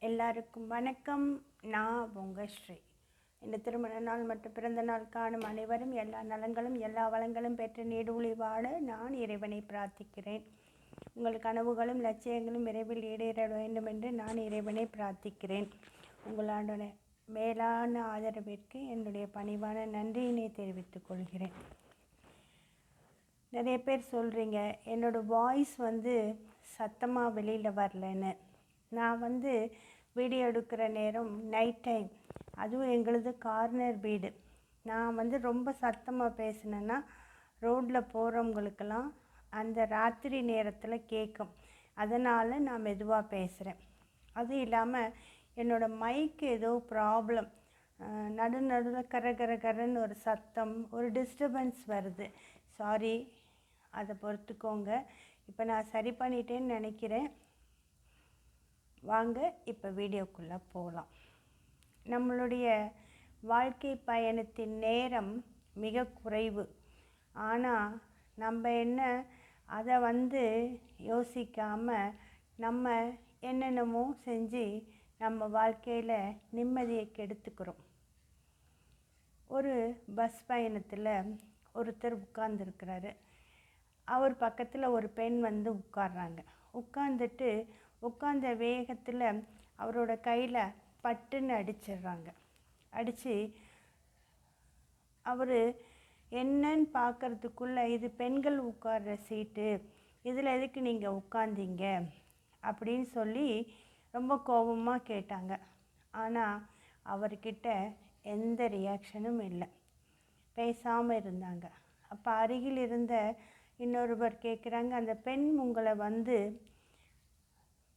எல்லாருக்கும் வணக்கம். நான் உங்கள் ஸ்ரீ. இந்த திருமண நாள் மற்றும் பிறந்த நாள் காணும் அனைவரும் எல்லா நலங்களும் எல்லா வளங்களும் பெற்று நீடூழி வாழ நான் இறைவனை பிரார்த்திக்கிறேன். உங்கள் கனவுகளும் லட்சியங்களும் விரைவில் ஈடேற வேண்டும் என்று நான் இறைவனை பிரார்த்திக்கிறேன். உங்களோட மேலான ஆதரவிற்கு என்னுடைய பணிவான நன்றியினை தெரிவித்துக் கொள்கிறேன். நிறைய பேர் சொல்கிறீங்க என்னோடய வாய்ஸ் வந்து சத்தமாக வெளியில் வரலன்னு. நான் வந்து வீடியோ எடுக்கிற நேரம் நைட் டைம் அதுவும் எங்களுது கார்னர் வீடு. நான் வந்து ரொம்ப சத்தமாக பேசினேன்னா ரோட்டில் போகிறவங்களுக்கெல்லாம் அந்த ராத்திரி நேரத்தில் கேட்கும் அதனால் நான் மெதுவாக பேசுகிறேன் அதுவும் இல்லாமல் என்னோடய மைக்கு ஏதோ ப்ராப்ளம் நடு நடுவில் கர கர கரன்னு ஒரு சத்தம் ஒரு டிஸ்டர்பன்ஸ் வருது. சாரி அதை பொறுத்துக்கோங்க. இப்போ நான் சரி பண்ணிட்டேன்னு நினைக்கிறேன். வாங்க இப்போ வீடியோக்குள்ளே போகலாம் நம்மளுடைய வாழ்க்கை பயணத்தின் நேரம் மிக குறைவு. ஆனால் நம்ம என்ன அதை வந்து யோசிக்காமல் நம்ம என்னென்னமோ செஞ்சு நம்ம வாழ்க்கையில் நிம்மதியை கெடுத்துக்கிறோம். ஒரு பஸ் பயணத்தில் ஒருத்தர் உட்கார்ந்துருக்கிறாரு. அவர் பக்கத்தில் ஒரு பெண் வந்து உட்கார்றாங்க. உட்காந்துட்டு உட்காந்த வேகத்தில் அவரோட கையில் பட்டுன்னு அடிச்சிடுறாங்க. அடித்து அவர் என்னன்னு பார்க்கறதுக்குள்ளே இது பெண்கள் உட்கார்ற சீட்டு இதில் எதுக்கு நீங்கள் உட்காந்தீங்க அப்படின்னு சொல்லி ரொம்ப கோபமாக கேட்டாங்க. ஆனால் அவர்கிட்ட எந்த ரியாக்ஷனும் இல்லை. பேசாமல் இருந்தாங்க. அப்போ அருகில் இருந்த இன்னொருவர் கேட்குறாங்க அந்த பெண் உங்களை வந்து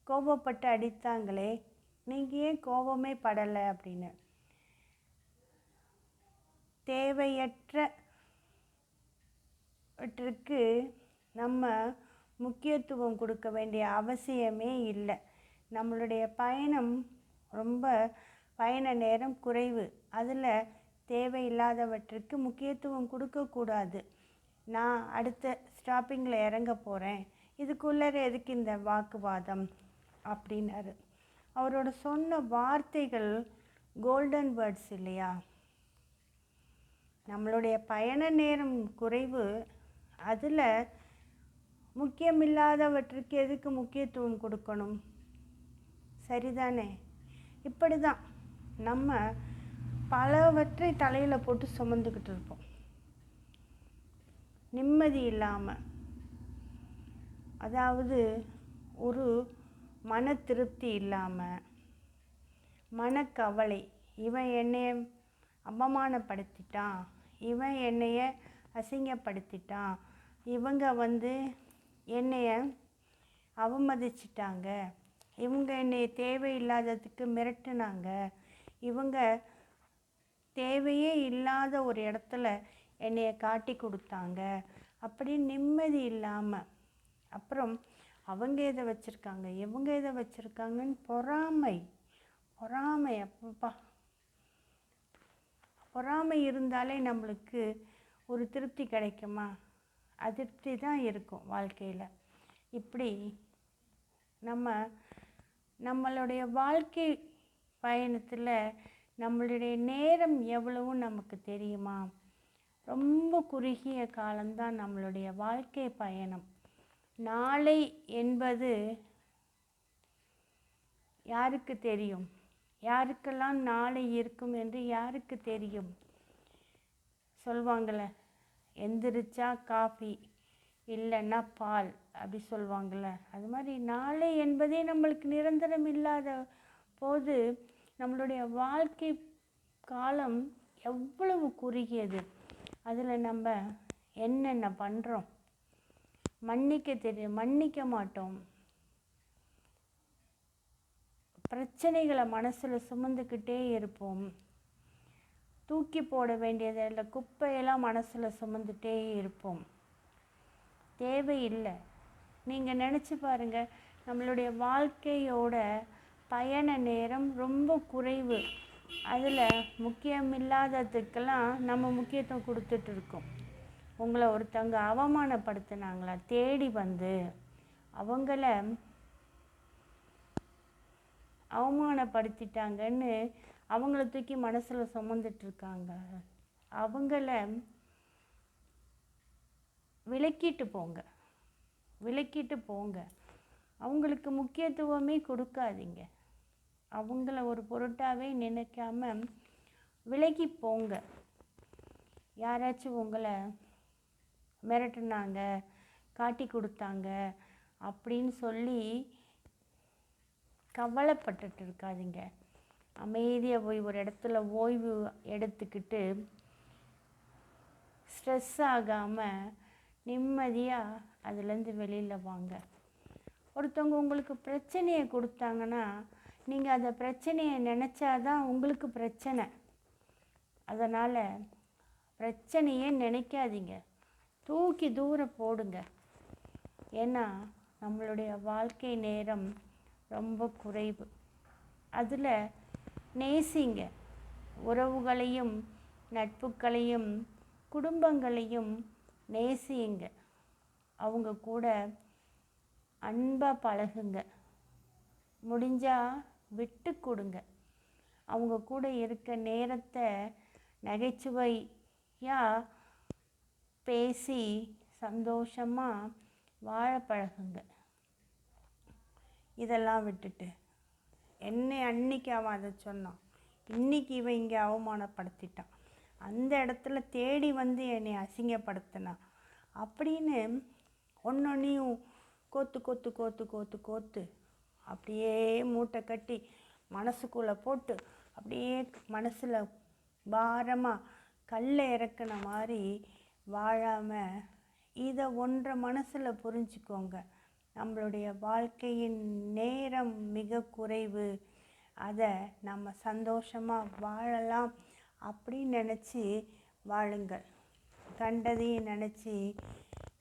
கோபப்பட்டு அடித்தாங்களே நீங்கள் ஏன் கோபமே படலை அப்படின்னு. தேவையற்றவற்றிற்கு நம்ம முக்கியத்துவம் கொடுக்க வேண்டிய அவசியமே இல்லை. நம்மளுடைய பயணம் ரொம்ப பயண நேரம் குறைவு. அதில் தேவையில்லாதவற்றுக்கு முக்கியத்துவம் கொடுக்கக்கூடாது நான் அடுத்த ஸ்டாப்பிங்கில் இறங்க போகிறேன் இதுக்குள்ளே எதுக்கு இந்த வாக்குவாதம்? அப்படின்னாரு. அவரோட சொன்ன வார்த்தைகள் கோல்டன் வேர்ட்ஸ் இல்லையா? நம்மளுடைய பயண நேரம் குறைவு அதில் முக்கியமில்லாதவற்றுக்கு எதுக்கு முக்கியத்துவம் கொடுக்கணும்? சரிதானே? இப்படி தான் நம்ம பலவற்றை தலையில் போட்டு சுமந்துக்கிட்டு இருப்போம். நிம்மதி இல்லாமல் அதாவது ஒரு மன திருப்தி இல்லாமல் மனக்கவலை. இவன் என்னைய அவமானப்படுத்திட்டான். இவன் என்னைய அசிங்கப்படுத்திட்டான். இவங்க வந்து என்னைய அவமதிச்சிட்டாங்க. இவங்க என்னை தேவையில்லாததுக்கு மிரட்டுனாங்க. இவங்க தேவையே இல்லாத ஒரு இடத்துல என்னைய காட்டி கொடுத்தாங்க. அப்படி நிம்மதி இல்லாமல் அப்புறம் அவங்க எதை வச்சுருக்காங்க? இவங்க எதை வச்சுருக்காங்கன்னு பொறாமை. பொறாமை அப்பப்பா. பொறாமை இருந்தாலே நம்மளுக்கு ஒரு திருப்தி கிடைக்குமா? அதிருப்தி தான் இருக்கும் வாழ்க்கையில். இப்படி நம்ம நம்மளுடைய வாழ்க்கை பயணத்தில் நம்மளுடைய நேரம் எவ்வளவு நமக்கு தெரியுமா? ரொம்ப குறுகிய காலம்தான் நம்மளுடைய வாழ்க்கை பயணம். நாளை என்பது யாருக்கு தெரியும்? யாருக்கெல்லாம் நாளை இருக்கும் என்று யாருக்கு தெரியும்? சொல்வாங்கள எந்திரிச்சா காஃபி இல்லைன்னா பால் அப்படி சொல்லுவாங்கள்ல அது மாதிரி நாளை என்பதே நம்மளுக்கு நிரந்தரம் இல்லாத போது நம்மளுடைய வாழ்க்கை காலம் எவ்வளவு குறுகியது? அதில் நம்ம என்னென்ன பண்ணுறோம் மன்னிக்க தெரியும் மன்னிக்க மாட்டோம். பிரச்சனைகளை மனசில் சுமந்துக்கிட்டே இருப்போம். தூக்கி போட வேண்டியதில் குப்பையெல்லாம் மனசில் சுமந்துட்டே இருப்போம். தேவையில்லை. நீங்கள் நினச்சி பாருங்கள் நம்மளுடைய வாழ்க்கையோட பயண நேரம் ரொம்ப குறைவு. அதில் முக்கியமில்லாததுக்கெல்லாம் நம்ம முக்கியத்துவம் கொடுத்துட்ருக்கோம் உங்களை ஒருத்தவங்க அவமானப்படுத்தினாங்களா? தேடி வந்து அவங்கள அவமானப்படுத்திட்டாங்கன்னு அவங்கள தூக்கி மனசில் சுமந்துட்டுருக்காங்க அவங்கள விலக்கிட்டு போங்க. விலக்கிட்டு போங்க. அவங்களுக்கு முக்கியத்துவமே கொடுக்காதீங்க. அவங்கள ஒரு பொருட்டாகவே நினைக்காம விலகி போங்க. யாராச்சும் உங்களை மிரட்டினாங்க காட்டி கொடுத்தாங்க அப்படின்னு சொல்லி கவலைப்பட்டுட்டு இருக்காதீங்க. அமைதியாக போய் ஒரு இடத்துல ஓய்வு எடுத்துக்கிட்டு ஸ்ட்ரெஸ் ஆகாமல் நிம்மதியாக அதுலேருந்து வெளியில் வாங்க. ஒருத்தவங்க உங்களுக்கு பிரச்சனையை கொடுத்தாங்கன்னா நீங்கள் அந்த பிரச்சனையை நினச்சாதான் உங்களுக்கு பிரச்சனை. அதனால் பிரச்சனையே நினைக்காதீங்க. தூக்கி தூரம் போடுங்க. ஏன்னா நம்மளுடைய வாழ்க்கை நேரம் ரொம்ப குறைவு. அதில் நேசிங்க. உறவுகளையும் நட்புகளையும் குடும்பங்களையும் நேசியுங்க. அவங்க கூட அன்பாக பழகுங்க. முடிஞ்சால் விட்டு கொடுங்க. அவங்க கூட இருக்க நேரத்தை நகைச்சுவையாக பேசி சந்தோஷமாக வாழ பழகுங்க. இதெல்லாம் விட்டுட்டு என்னை அன்னைக்கு அவன் அதை சொன்னான். இன்னைக்கு இவன் இங்கே அவமானப்படுத்திட்டான். அந்த இடத்துல தேடி வந்து என்னை அசிங்கப்படுத்தினான். அப்படின்னு ஒன்னொன்னையும் கோத்து கோத்து கோத்து கோத்து கோத்து அப்படியே மூட்டை கட்டி மனசுக்குள்ளே போட்டு அப்படியே மனசில் பாரமாக கல்லை இறக்குன மாதிரி வாழாமல் இதை ஒன்றை மனசில் புரிஞ்சுக்கோங்க. நம்மளுடைய வாழ்க்கையின் நேரம் மிக குறைவு. அதை நம்ம சந்தோஷமாக வாழலாம் அப்படின்னு நினச்சி வாழுங்கள். கண்டதையும் நினச்சி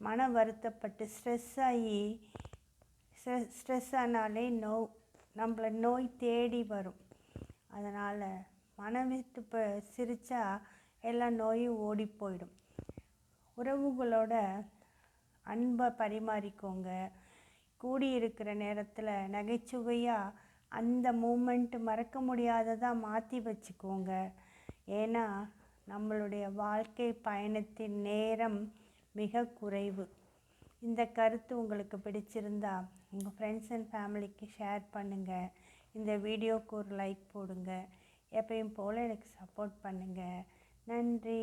மன வருத்தப்பட்டு ஸ்ட்ரெஸ் ஆகி ஸ்ட்ரெஸ் ஆனாலே நோ நம்மளை நோய் தேடி வரும். அதனால் மனம் விட்டு இப்போ சிரித்தா எல்லா நோயும் ஓடி போயிடும். உறவுகளோட அன்பை பரிமாறிக்கோங்க. கூடியிருக்கிற நேரத்தில் நகைச்சுவையாக அந்த மூமெண்ட் மறக்க முடியாததாக மாற்றி வச்சுக்கோங்க. ஏன்னா நம்மளுடைய வாழ்க்கை பயணத்தின் நேரம் மிக குறைவு. இந்த கருத்து உங்களுக்கு பிடிச்சிருந்தா உங்கள் ஃப்ரெண்ட்ஸ் அண்ட் ஃபேமிலிக்கு ஷேர் பண்ணுங்கள் இந்த வீடியோவுக்கு ஒரு லைக் போடுங்க. எப்பயும் போல் எனக்கு சப்போர்ட் பண்ணுங்கள் நன்றி.